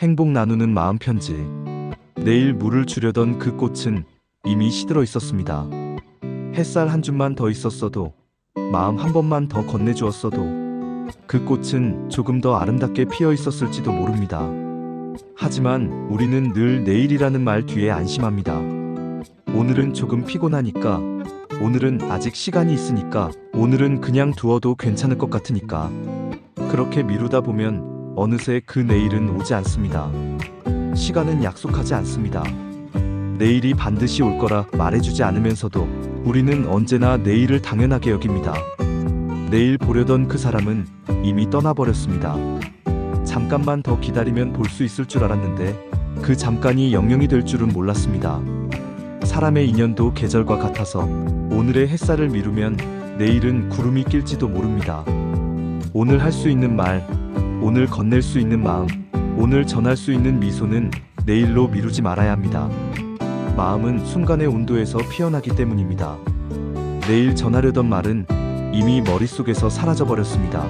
행복 나누는 마음 편지. 내일 물을 주려던 그 꽃은 이미 시들어 있었습니다. 햇살 한 줌만 더 있었어도, 마음 한 번만 더 건네주었어도, 그 꽃은 조금 더 아름답게 피어 있었을지도 모릅니다. 하지만 우리는 늘 내일이라는 말 뒤에 안심합니다. 오늘은 조금 피곤하니까, 오늘은 아직 시간이 있으니까, 오늘은 그냥 두어도 괜찮을 것 같으니까. 그렇게 미루다 보면 어느새 그 내일은 오지 않습니다. 시간은 약속하지 않습니다. 내일이 반드시 올 거라 말해주지 않으면서도 우리는 언제나 내일을 당연하게 여깁니다. 내일 보려던 그 사람은 이미 떠나버렸습니다. 잠깐만 더 기다리면 볼 수 있을 줄 알았는데 그 잠깐이 영영이 될 줄은 몰랐습니다. 사람의 인연도 계절과 같아서 오늘의 햇살을 미루면 내일은 구름이 낄지도 모릅니다. 오늘 할 수 있는 말, 오늘 건넬 수 있는 마음, 오늘 전할 수 있는 미소는 내일로 미루지 말아야 합니다. 마음은 순간의 온도에서 피어나기 때문입니다. 내일 전하려던 말은 이미 머릿속에서 사라져 버렸습니다.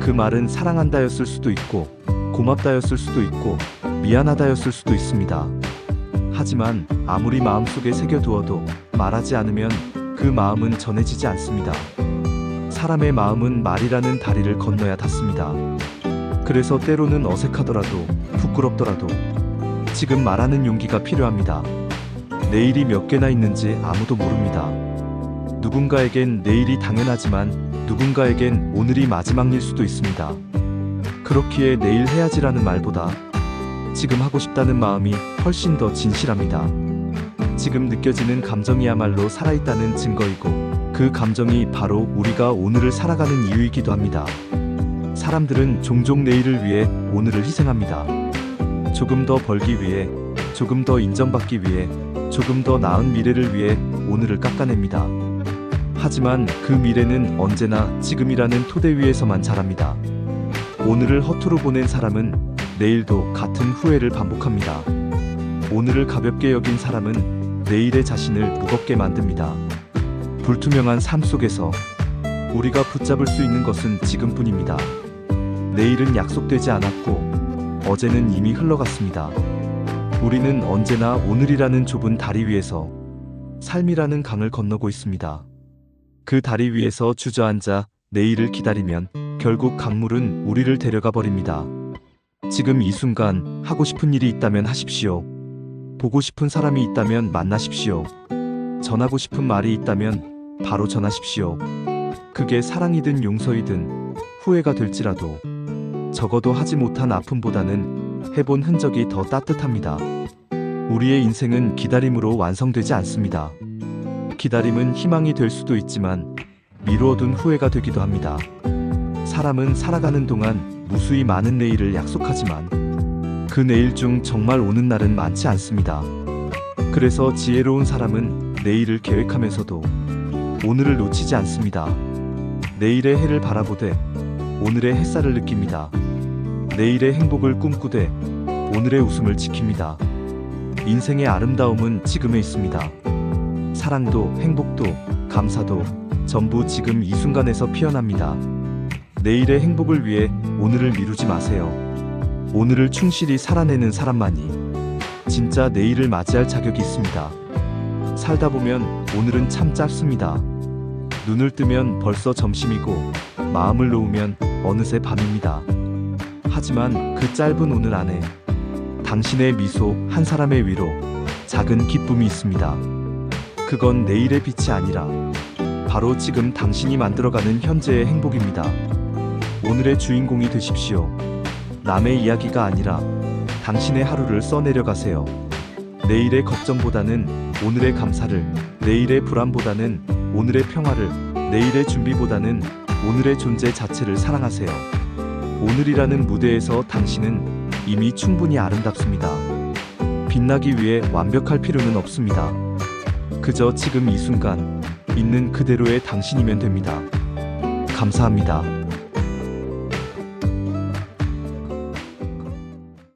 그 말은 사랑한다였을 수도 있고, 고맙다였을 수도 있고, 미안하다였을 수도 있습니다. 하지만 아무리 마음속에 새겨두어도 말하지 않으면 그 마음은 전해지지 않습니다. 사람의 마음은 말이라는 다리를 건너야 닿습니다. 그래서 때로는 어색하더라도 부끄럽더라도 지금 말하는 용기가 필요합니다. 내일이 몇 개나 있는지 아무도 모릅니다. 누군가에겐 내일이 당연하지만 누군가에겐 오늘이 마지막일 수도 있습니다. 그렇기에 내일 해야지라는 말보다 지금 하고 싶다는 마음이 훨씬 더 진실합니다. 지금 느껴지는 감정이야말로 살아있다는 증거이고 그 감정이 바로 우리가 오늘을 살아가는 이유이기도 합니다. 사람들은 종종 내일을 위해 오늘을 희생합니다. 조금 더 벌기 위해, 조금 더 인정받기 위해, 조금 더 나은 미래를 위해 오늘을 깎아냅니다. 하지만 그 미래는 언제나 지금이라는 토대 위에서만 자랍니다. 오늘을 허투루 보낸 사람은 내일도 같은 후회를 반복합니다. 오늘을 가볍게 여긴 사람은 내일의 자신을 무겁게 만듭니다. 불투명한 삶 속에서 우리가 붙잡을 수 있는 것은 지금뿐입니다. 내일은 약속되지 않았고 어제는 이미 흘러갔습니다. 우리는 언제나 오늘이라는 좁은 다리 위에서 삶이라는 강을 건너고 있습니다. 그 다리 위에서 주저앉아 내일을 기다리면 결국 강물은 우리를 데려가 버립니다. 지금 이 순간 하고 싶은 일이 있다면 하십시오. 보고 싶은 사람이 있다면 만나십시오. 전하고 싶은 말이 있다면 바로 전하십시오. 그게 사랑이든 용서이든 후회가 될지라도 적어도 하지 못한 아픔보다는 해본 흔적이 더 따뜻합니다. 우리의 인생은 기다림으로 완성되지 않습니다. 기다림은 희망이 될 수도 있지만 미루어둔 후회가 되기도 합니다. 사람은 살아가는 동안 무수히 많은 내일을 약속하지만 그 내일 중 정말 오는 날은 많지 않습니다. 그래서 지혜로운 사람은 내일을 계획하면서도 오늘을 놓치지 않습니다. 내일의 해를 바라보되 오늘의 햇살을 느낍니다. 내일의 행복을 꿈꾸되 오늘의 웃음을 지킵니다. 인생의 아름다움은 지금에 있습니다. 사랑도 행복도 감사도 전부 지금 이 순간에서 피어납니다. 내일의 행복을 위해 오늘을 미루지 마세요. 오늘을 충실히 살아내는 사람만이 진짜 내일을 맞이할 자격이 있습니다. 살다 보면 오늘은 참 짧습니다. 눈을 뜨면 벌써 점심이고 마음을 놓으면 어느새 밤입니다. 하지만 그 짧은 오늘 안에 당신의 미소 한 사람의 위로 작은 기쁨이 있습니다. 그건 내일의 빛이 아니라 바로 지금 당신이 만들어가는 현재의 행복입니다. 오늘의 주인공이 되십시오. 남의 이야기가 아니라 당신의 하루를 써내려가세요. 내일의 걱정보다는 오늘의 감사를, 내일의 불안보다는 오늘의 평화를, 내일의 준비보다는 오늘의 존재 자체를 사랑하세요. 오늘이라는 무대에서 당신은 이미 충분히 아름답습니다. 빛나기 위해 완벽할 필요는 없습니다. 그저 지금 이 순간 있는 그대로의 당신이면 됩니다. 감사합니다.